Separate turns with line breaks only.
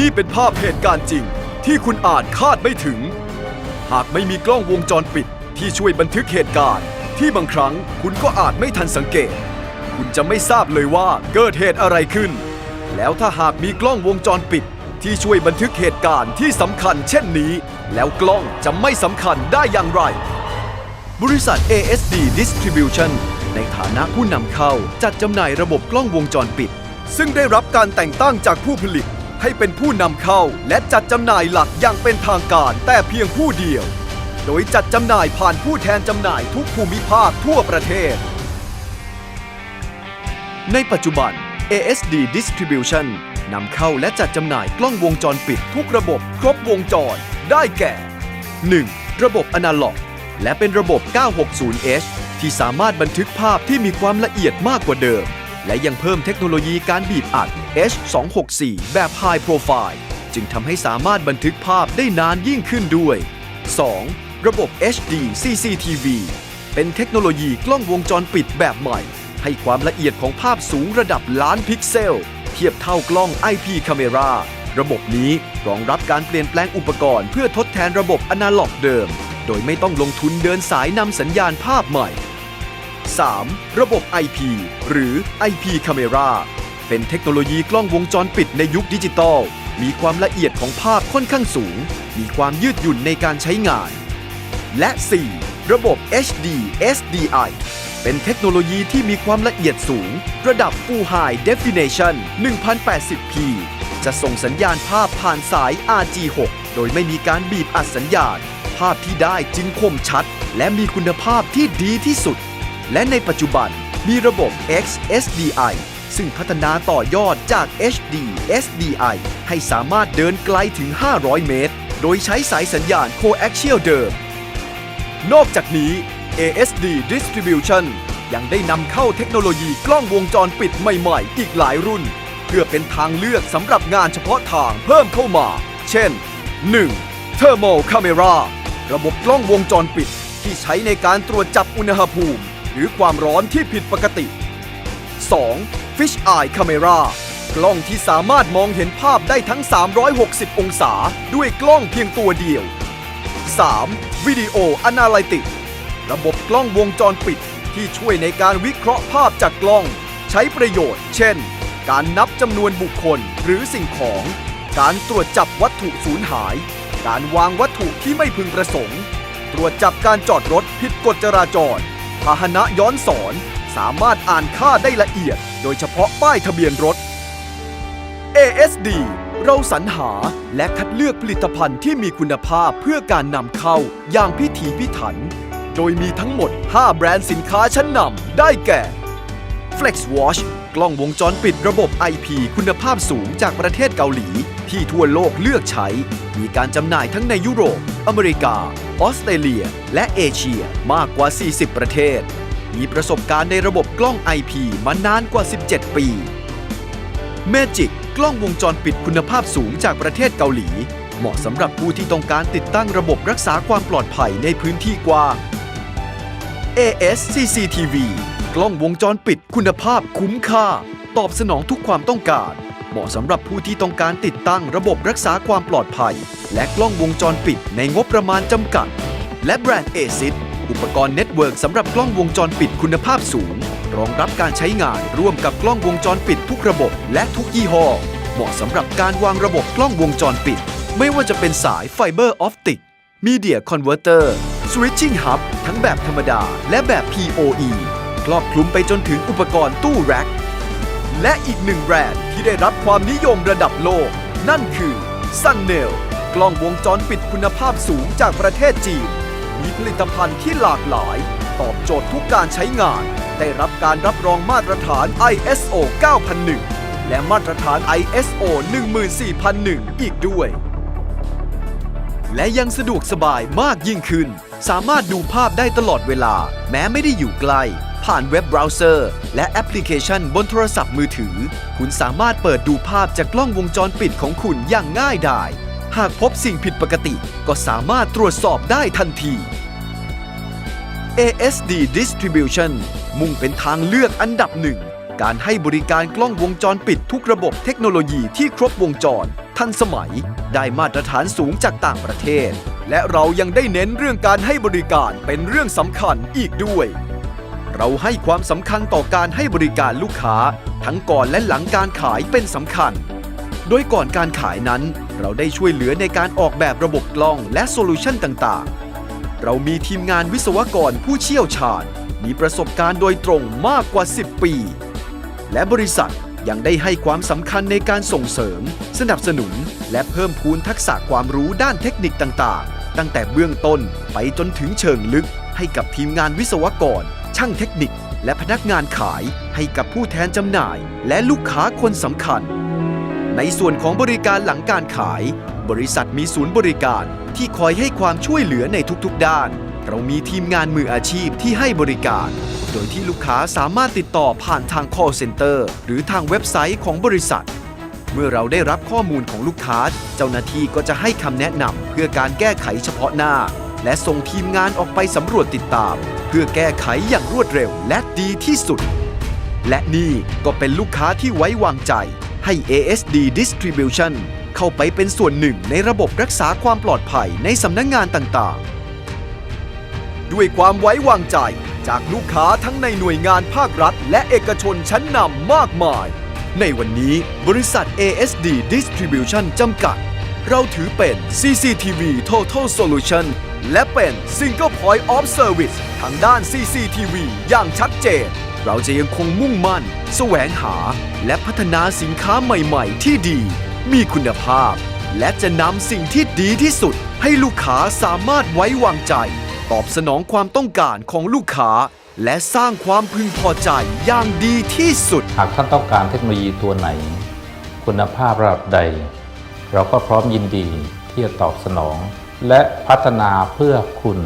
นี่เป็นภาพเหตุการณ์จริงที่คุณอาจคาดไม่ถึง หากไม่มีกล้องวงจรปิดที่ช่วยบันทึกเหตุการณ์ ที่บางครั้งคุณก็อาจไม่ทันสังเกต คุณจะไม่ทราบเลยว่าเกิดเหตุอะไรขึ้น แล้วถ้าหากมีกล้องวงจรปิด ที่ช่วยบันทึกเหตุการณ์ที่สำคัญ เช่นนี้ แล้วกล้องจะไม่สำคัญได้อย่างไร บริษัท ASD Distribution ในฐานะผู้นำเข้าจัดจำหน่ายระบบกล้องวงจรปิด ซึ่งได้รับการแต่งตั้งจากผู้ผลิต ให้เป็นผู้นำเข้าและจัดจำหน่ายหลักอย่างเป็นทางการแต่เพียงผู้เดียว โดยจัดจำหน่ายผ่านผู้แทนจำหน่ายทุกภูมิภาคทั่วประเทศ ในปัจจุบัน ASD Distribution นำเข้าและจัดจำหน่ายกล้องวงจรปิดทุกระบบครบวงจร ได้แก่ 1. ระบบอนาล็อก และเป็นระบบ 960H ที่สามารถบันทึกภาพที่มีความละเอียดมากกว่าเดิม และยังเพิ่มเทคโนโลยีการบีบอัด H264 แบบ High Profile จึงทำให้สามารถบันทึกภาพได้นานยิ่งขึ้นด้วย 2. ระบบ HD CCTV เป็นเทคโนโลยีกล้องวงจรปิดแบบใหม่ ให้ความละเอียดของภาพสูงระดับล้านพิกเซล เทียบเท่ากล้อง IP Camera ระบบนี้รองรับการเปลี่ยนแปลงอุปกรณ์เพื่อทดแทนระบบอนาล็อกเดิม โดยไม่ต้องลงทุนเดินสายนำสัญญาณภาพใหม่ 3. ระบบ IP หรือ IP Camera เป็นเทคโนโลยีกล้องวงจรปิดในยุคดิจิตอล มีความละเอียดของภาพค่อนข้างสูง มีความยืดหยุ่นในการใช้งาน และ 4. ระบบ HD SDI เป็นเทคโนโลยีที่มีความละเอียดสูง ระดับ Full High Definition 1080p จะส่งสัญญาณภาพผ่านสาย RG6 โดยไม่มีการบีบอัดสัญญาณ ภาพที่ได้จึงคมชัด และมีคุณภาพที่ดีที่สุด และในปัจจุบันมีระบบ XSDI ซึ่งพัฒนาต่อยอดจาก HD SDI ให้สามารถเดินไกลถึง 500 เมตร โดยใช้สายสัญญาณ Coaxial เดิม นอกจากนี้ ASD Distribution ยังได้นำเข้าเทคโนโลยีกล้องวงจรปิดใหม่ๆ อีกหลายรุ่น เพื่อเป็นทางเลือกสำหรับงานเฉพาะทางเพิ่มเข้ามา เช่น 1. Thermal Camera ระบบกล้องวงจรปิด ที่ใช้ในการตรวจจับอุณหภูมิ หรือความร้อนที่ผิดปกติ 2. Fish Eye Camera กล้องที่สามารถมองเห็นภาพได้ทั้ง 360 องศา ด้วยกล้องเพียงตัวเดียว 3. Video Analytics ระบบกล้องวงจรปิดที่ช่วยในการวิเคราะห์ภาพจากกล้อง ใช้ประโยชน์ เช่น การนับจำนวนบุคคลหรือสิ่งของ การตรวจจับวัตถุสูญหาย การวางวัตถุที่ไม่พึงประสงค์ ตรวจจับการจอดรถผิดกฎจราจร พาหนะย้อนสอน สามารถอ่านค่าได้ละเอียด โดยเฉพาะป้ายทะเบียนรถ ASD เราสรรหาและคัดเลือกผลิตภัณฑ์ที่มีคุณภาพเพื่อการนำเข้าอย่างพิถีพิถัน โดยมีทั้งหมด 5 แบรนด์สินค้าชั้นนำได้แก่ Flex Watch กล้องวงจรปิดระบบ IP คุณภาพสูงจากประเทศเกาหลี ที่ทั่วโลกเลือกใช้ มีการจำหน่ายทั้งในยุโรป อเมริกา ออสเตรเลีย และเอเชียมากกว่า 40 ประเทศ มีประสบการณ์ในระบบกล้อง IP มานานกว่า 17 ปี Magic กล้องวงจรปิดคุณภาพสูงจากประเทศเกาหลี เหมาะสำหรับผู้ที่ต้องการติดตั้งระบบรักษาความปลอดภัยในพื้นที่กว้าง AS CCTV กล้องวงจรปิดคุณภาพคุ้มค่า ตอบสนองทุกความต้องการ เหมาะสำหรับผู้ที่ต้องการติดตั้งระบบรักษาความปลอดภัย และกล้องวงจรปิดในงบประมาณจำกัด และแบรนด์ ASIC อุปกรณ์เน็ตเวิร์กสำหรับกล้องวงจรปิดคุณภาพสูง รองรับการใช้งานร่วมกับกล้องวงจรปิดทุกระบบและทุกยี่ห้อ เหมาะสำหรับการวางระบบกล้องวงจรปิด ไม่ว่าจะเป็นสายไฟเบอร์ออปติก Media Converter Switching Hub ทั้งแบบธรรมดาและแบบ PoE ครอบคลุมไปจนถึงอุปกรณ์ตู้แร็คและอีกหนึ่งแบรนด์ที่ได้รับความนิยมระดับโลก นั่นคือ Sunnail กล้องวงจรปิดคุณภาพสูงจากประเทศจีน มีผลิตภัณฑ์ที่หลากหลาย ตอบโจทย์ทุกการใช้งาน ได้รับการรับรองมาตรฐาน ISO 9001 และมาตรฐาน ISO 14001 อีกด้วย และยังสะดวกสบายมากยิ่งขึ้น สามารถดูภาพได้ตลอดเวลา แม้ไม่ได้อยู่ไกล ผ่านเว็บเบราว์เซอร์ และแอปพลิเคชันบนโทรศัพท์มือถือ คุณสามารถเปิดดูภาพจากกล้องวงจรปิดของคุณอย่างง่ายดาย หากพบสิ่งผิดปกติก็สามารถตรวจสอบได้ทันที ASD Distribution มุ่งเป็นทางเลือกอันดับหนึ่ง การให้บริการกล้องวงจรปิดทุกระบบเทคโนโลยีที่ครบวงจร ทันสมัย ได้มาตรฐานสูงจากต่างประเทศ และเรายังได้เน้นเรื่องการให้บริการเป็นเรื่องสำคัญอีกด้วย เราให้ความสำคัญต่อการให้บริการลูกค้า ทั้งก่อนและหลังการขายเป็นสำคัญ โดยก่อนการขายนั้น เราได้ช่วยเหลือในการออกแบบระบบกล้องและโซลูชันต่างๆ เรามีทีมงานวิศวกรผู้เชี่ยวชาญ มีประสบการณ์โดยตรงมากกว่า 10 ปี และบริษัทยังได้ให้ความสำคัญในการส่งเสริม สนับสนุน และเพิ่มพูนทักษะความรู้ด้านเทคนิคต่างๆ ตั้งแต่เบื้องต้นไปจนถึงเชิงลึก ให้กับทีมงานวิศวกร ช่างเทคนิค และพนักงานขายให้กับผู้แทนจำหน่าย และลูกค้าคนสำคัญ ในส่วนของบริการหลังการขาย บริษัทมีศูนย์บริการที่คอยให้ความช่วยเหลือในทุกๆ ด้าน เรามีทีมงานมืออาชีพที่ให้บริการ โดยที่ลูกค้าสามารถติดต่อผ่านทาง call center หรือทางเว็บไซต์ของบริษัท เมื่อเราได้รับข้อมูลของลูกค้า เจ้าหน้าที่ก็จะให้คำแนะนำเพื่อการแก้ไขเฉพาะหน้า และส่งทีมงานออกไปสำรวจติดตาม เพื่อแก้ไขอย่างรวดเร็วและดีที่สุด และนี่ก็เป็นลูกค้าที่ไว้วางใจ ให้ ASD Distribution เข้าไปเป็นส่วนหนึ่งในระบบรักษาความปลอดภัยในสำนักงงานต่างๆ ด้วยความไว้วางใจจากลูกค้าทั้งในหน่วยงานภาครัฐ และเอกชนชั้นนำมากมาย ในวันนี้บริษัท ASD Distribution จำกัด เราถือเป็น CCTV Total Solution และเป็น Single Point of Service ทางด้าน CCTV อย่างชัดเจน เราจะยังคงมุ่งมั่น แสวงหา และพัฒนาสินค้าใหม่ๆ ที่ดี มีคุณภาพ และจะนำสิ่งที่ดีที่สุด ให้ลูกค้าสามารถไว้วางใจ ตอบสนองความต้องการของลูกค้า และสร้างความพึงพอใจอย่างดีที่สุด
หากท่านต้องการเทคโนโลยีตัวไหน คุณภาพระดับใด เราก็พร้อมยินดีที่จะตอบสนอง และพัฒนาเพื่อคุณ